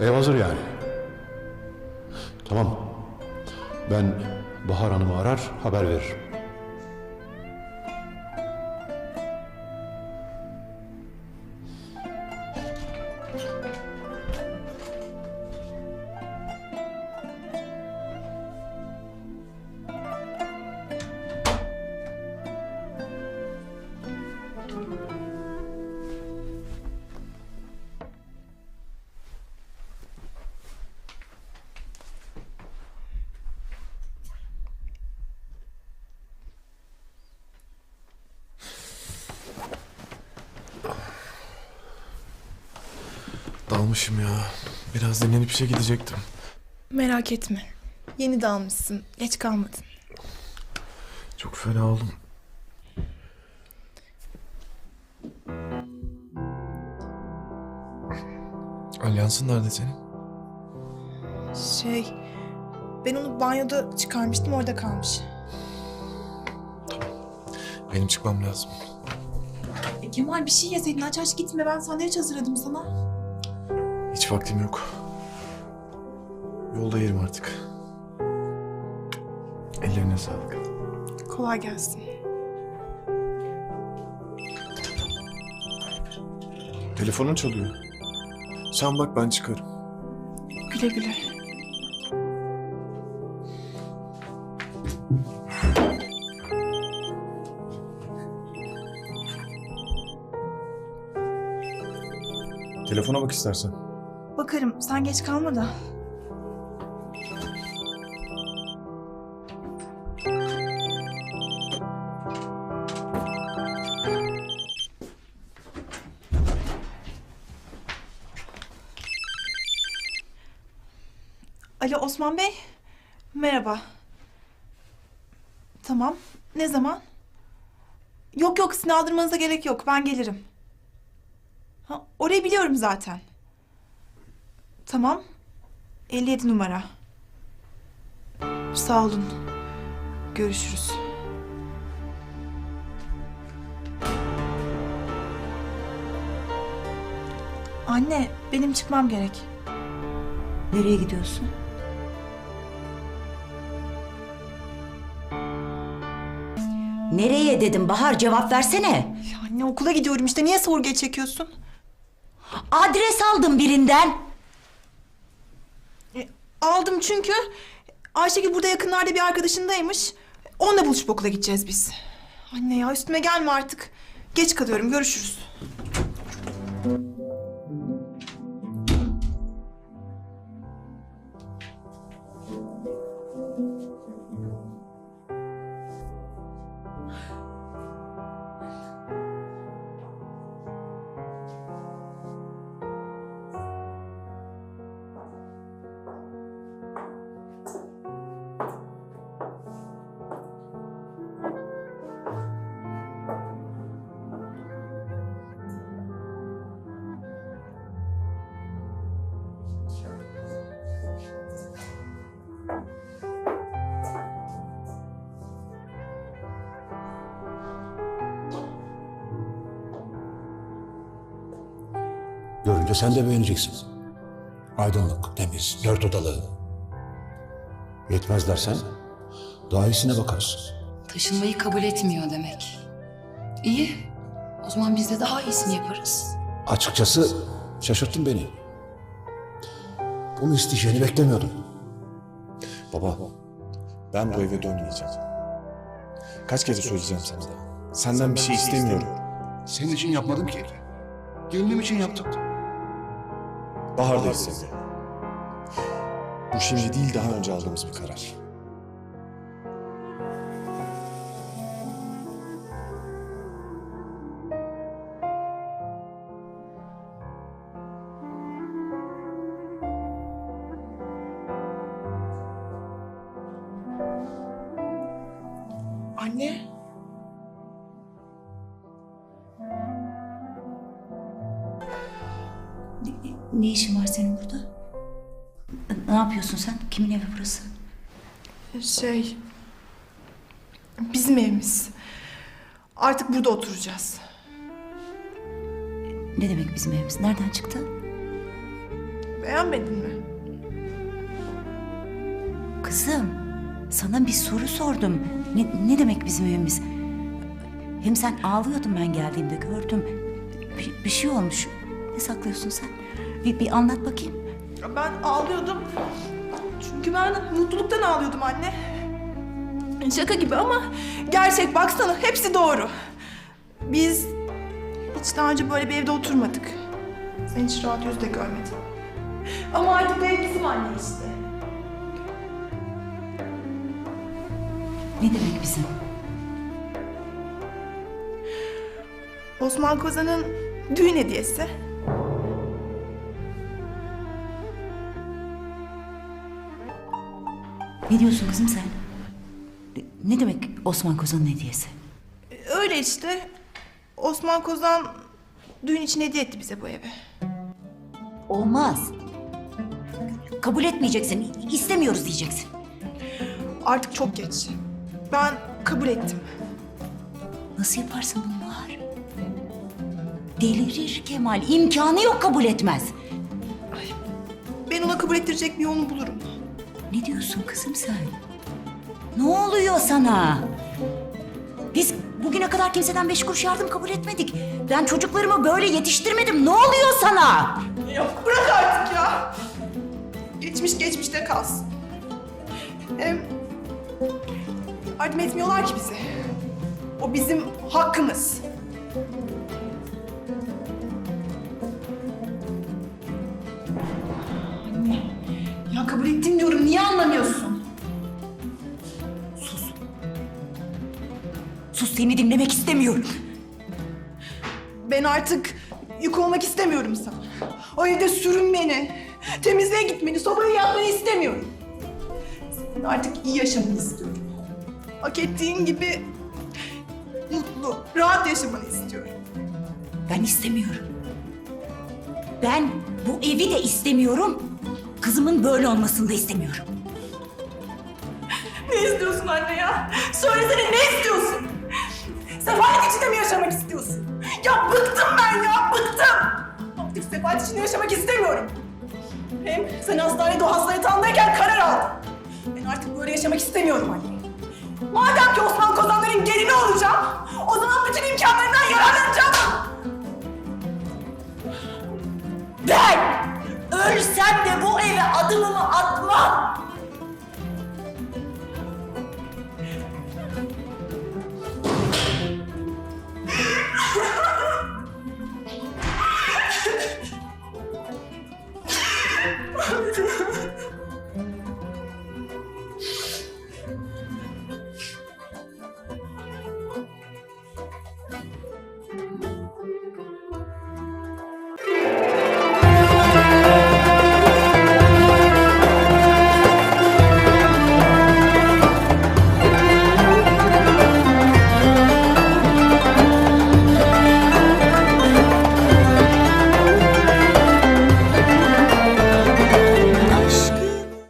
Ev hazır yani. Tamam. Ben Bahar Hanım'ı arar, haber veririm. Dalmışım ya. Biraz dinlenip işe gidecektim. Merak etme. Yeni dalmışsın. Geç kalmadın. Çok fena oldum. Alyansın nerede senin? Şey... Ben onu banyoda çıkarmıştım orada kalmış. Benim çıkmam lazım. E, Kemal bir şey yeseydin aç aç gitme ben sandviç hazırladım sana. Hiç vaktim yok. Yolda yerim artık. Ellerine sağlık. Kolay gelsin. Telefonun çalıyor. Sen bak ben çıkarım. Güle güle. Telefona bak istersen. Bakarım sen geç kalma da. Alo Osman Bey. Merhaba. Tamam. Ne zaman? Yok yok sizin aldırmanıza gerek yok. Ben gelirim. Ha, orayı biliyorum zaten. Tamam. 57 numara. Sağ olun. Görüşürüz. Anne, benim çıkmam gerek. Nereye gidiyorsun? Nereye dedim Bahar cevap versene. Ya anne okula gidiyorum işte. Niye sorguya çekiyorsun? Adres aldım birinden. Aldım çünkü Ayşegül burada yakınlarda bir arkadaşındaymış. Onunla buluşup okula gideceğiz biz. Anne ya üstüme gelme artık. Geç kalıyorum. Görüşürüz. Görünce sen de beğeneceksin. Aydınlık, temiz, dört odalı. Yetmez dersen daha iyisine bakarız. Taşınmayı kabul etmiyor demek. İyi. O zaman biz de daha iyisini yaparız. Açıkçası şaşırttın beni. Bunu isteyeceğini beklemiyordum. Baba, ben bu eve dönmeyeceğim. Kaç kere söyleyeceğim sana? Senden bir şey istemiyorum. Senin için yapmadım ki. Gelinim için yaptım. Bahar da istemiyor. Bu şimdi değil daha önce aldığımız bir karar. Anne. Ne işin var senin burada? Ne yapıyorsun sen? Kimin evi burası? Şey... Bizim evimiz. Artık burada oturacağız. Ne demek bizim evimiz? Nereden çıktı? Beğenmedin mi? Kızım, sana bir soru sordum. Ne, ne demek bizim evimiz? Hem sen ağlıyordun ben geldiğimde gördüm. Bir, bir şey olmuş. Ne saklıyorsun sen? Bir, bir anlat bakayım. Ben ağlıyordum. Çünkü ben mutluluktan ağlıyordum anne. Şaka gibi ama gerçek baksana hepsi doğru. Biz hiç daha önce böyle bir evde oturmadık. Sen hiç rahat yüz de görmedin. Ama artık ev bizim anne işte. Ne demek bizim? Osman Kozan'ın düğün hediyesi. Ne diyorsun kızım sen? Ne demek Osman Kozan'ın hediyesi? Öyle işte. Osman Kozan düğün için hediye etti bize bu evi. Olmaz. Kabul etmeyeceksin. İstemiyoruz diyeceksin. Artık çok geç. Ben kabul ettim. Nasıl yaparsın bunu Bahar? Delirir Kemal. İmkanı yok kabul etmez. Ben ona kabul ettirecek bir yolunu bulurum. Ne diyorsun kızım sen? Ne oluyor sana? Biz bugüne kadar kimseden beş kuruş yardım kabul etmedik. Ben çocuklarımı böyle yetiştirmedim. Ne oluyor sana? Ya bırak artık ya. Geçmiş geçmişte kalsın. Hem yardım etmiyorlar ki bize. O bizim hakkımız. Ettim diyorum. Niye anlamıyorsun? Sus seni dinlemek istemiyorum. Ben artık yük olmak istemiyorum sana. O evde sürünmeni, temizliğe gitmeni, sobayı yakmanı istemiyorum. Senin artık iyi yaşamanı istiyorum. Hak ettiğin gibi mutlu, rahat yaşamanı istiyorum. Ben istemiyorum. Ben bu evi de istemiyorum. Kızımın böyle olmasını da istemiyorum. Ne istiyorsun anne ya? Söylesene ne istiyorsun? Sefalet içinde mi yaşamak istiyorsun? Ya bıktım ben ya, bıktım! Artık sefalet içinde yaşamak istemiyorum. Hem sen hastanede o hasta yatağındayken karar aldın. Ben artık böyle yaşamak istemiyorum anne. Madem ki Osman Kozanların gelini olacağım, o zaman bütün imkanlarından yararlanacağım. Ben ölsem de bu eve adımımı atmam.